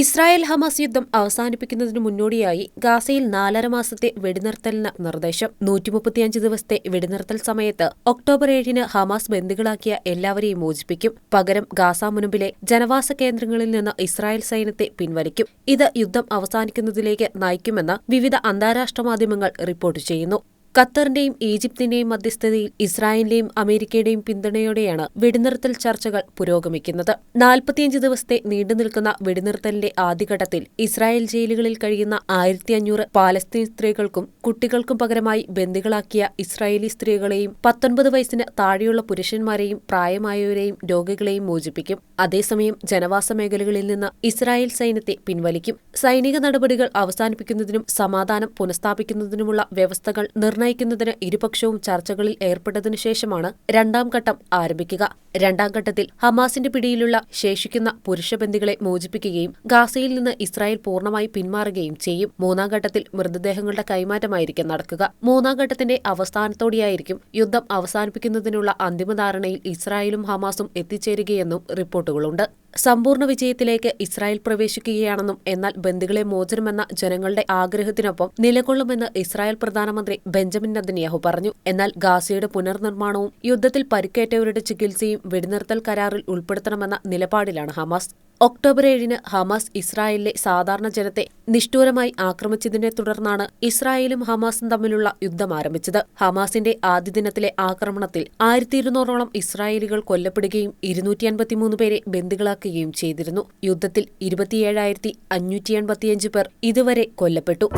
Israel Hamas യുദ്ധം അവസാനിപ്പിക്കുന്നതിനു മുന്നോടിയായി ഗാസയിൽ നാലര മാസത്തെ വെടിനിർത്തലിന് നിർദ്ദേശം. നൂറ്റിമുപ്പത്തിയഞ്ച് ദിവസത്തെ വെടിനിർത്തൽ സമയത്ത് ഒക്ടോബർ ഏഴിന് ഹമാസ് ബന്ദികളാക്കിയ എല്ലാവരെയും മോചിപ്പിക്കും. പകരം ഗാസ മുനമ്പിലെ ജനവാസ കേന്ദ്രങ്ങളിൽ നിന്ന് ഇസ്രായേൽ സൈന്യത്തെ പിൻവലിക്കും. ഇത് യുദ്ധം അവസാനിക്കുന്നതിലേക്ക് നയിക്കുമെന്ന് വിവിധ അന്താരാഷ്ട്ര മാധ്യമങ്ങൾ റിപ്പോർട്ട് ചെയ്യുന്നു. ഖത്തറിന്റെയും ഈജിപ്തിന്റെയും മധ്യസ്ഥതയിൽ ഇസ്രായേലിന്റെയും അമേരിക്കയുടെയും പിന്തുണയോടെയാണ് വെടിനിർത്തൽ ചർച്ചകൾ പുരോഗമിക്കുന്നത്. നാൽപ്പത്തിയഞ്ച് ദിവസത്തെ നീണ്ടുനിൽക്കുന്ന വെടിനിർത്തലിന്റെ ആദ്യഘട്ടത്തിൽ ഇസ്രായേൽ ജയിലുകളിൽ കഴിയുന്ന ആയിരത്തി അഞ്ഞൂറ് പാലസ്തീൻ സ്ത്രീകൾക്കും കുട്ടികൾക്കും പകരമായി ബന്ദികളാക്കിയ ഇസ്രായേലി സ്ത്രീകളെയും പത്തൊൻപത് വയസ്സിന് താഴെയുള്ള പുരുഷന്മാരെയും പ്രായമായവരെയും രോഗികളെയും മോചിപ്പിക്കും. അതേസമയം ജനവാസ മേഖലകളിൽ നിന്ന് ഇസ്രായേൽ സൈന്യത്തെ പിൻവലിക്കും. സൈനിക നടപടികൾ അവസാനിപ്പിക്കുന്നതിനും സമാധാനം പുനഃസ്ഥാപിക്കുന്നതിനുമുള്ള വ്യവസ്ഥകൾ നിർണയിക്കുന്നതിന് ഇരുപക്ഷവും ചർച്ചകളിൽ ഏർപ്പെട്ടതിനു ശേഷമാണ് രണ്ടാം ഘട്ടം ആരംഭിക്കുക രണ്ടാം ഘട്ടത്തിൽ ഹമാസിന്റെ പിടിയിലുള്ള ശേഷിക്കുന്ന പുരുഷബന്ദികളെ മോചിപ്പിക്കുകയും ഗാസയിൽ നിന്ന് ഇസ്രായേൽ പൂർണമായി പിന്മാറുകയും ചെയ്യും. മൂന്നാം ഘട്ടത്തിൽ മൃതദേഹങ്ങളുടെ കൈമാറ്റമായിരിക്കും നടക്കുക. മൂന്നാം ഘട്ടത്തിന്റെ അവസാനത്തോടെയായിരിക്കും യുദ്ധം അവസാനിപ്പിക്കുന്നതിനുള്ള അന്തിമധാരണയിൽ ഇസ്രായേലും ഹമാസും എത്തിച്ചേരുകയെന്നും റിപ്പോർട്ടുകളുണ്ട്. സമ്പൂർണ വിജയത്തിലേക്ക് ഇസ്രായേൽ പ്രവേശിക്കുകയാണെന്നും എന്നാൽ ബന്ദികളെ മോചനമെന്ന ജനങ്ങളുടെ ആഗ്രഹത്തിനൊപ്പം നിലകൊള്ളുമെന്ന് ഇസ്രായേൽ പ്രധാനമന്ത്രി ബെഞ്ചമിൻ നദന്യാഹു പറഞ്ഞു. എന്നാൽ ഗാസയുടെ പുനർനിർമ്മാണവും യുദ്ധത്തിൽ പരിക്കേറ്റവരുടെ ചികിത്സയും വെടിനിർത്തൽ കരാറിൽ ഉൾപ്പെടുത്തണമെന്ന നിലപാടിലാണ് ഹമാസ്. ഒക്ടോബർ ഏഴിന് ഹമാസ് ഇസ്രായേലിലെ സാധാരണ ജനത്തെ നിഷ്ഠൂരമായി ആക്രമിച്ചതിനെ തുടർന്നാണ് ഇസ്രായേലും ഹമാസും തമ്മിലുള്ള യുദ്ധം ആരംഭിച്ചത്. ഹമാസിന്റെ ആദ്യ ദിനത്തിലെ ആക്രമണത്തിൽ ആയിരത്തി ഇരുന്നൂറോളം ഇസ്രായേലികൾ കൊല്ലപ്പെടുകയും ഇരുന്നൂറ്റി അൻപത്തിമൂന്ന് പേരെ ബന്ദികളാക്കുകയും ചെയ്തിരുന്നു. യുദ്ധത്തിൽ ഇരുപത്തിയേഴായിരത്തി അഞ്ഞൂറ്റി എൺപത്തിയഞ്ച് പേർ ഇതുവരെ കൊല്ലപ്പെട്ടു.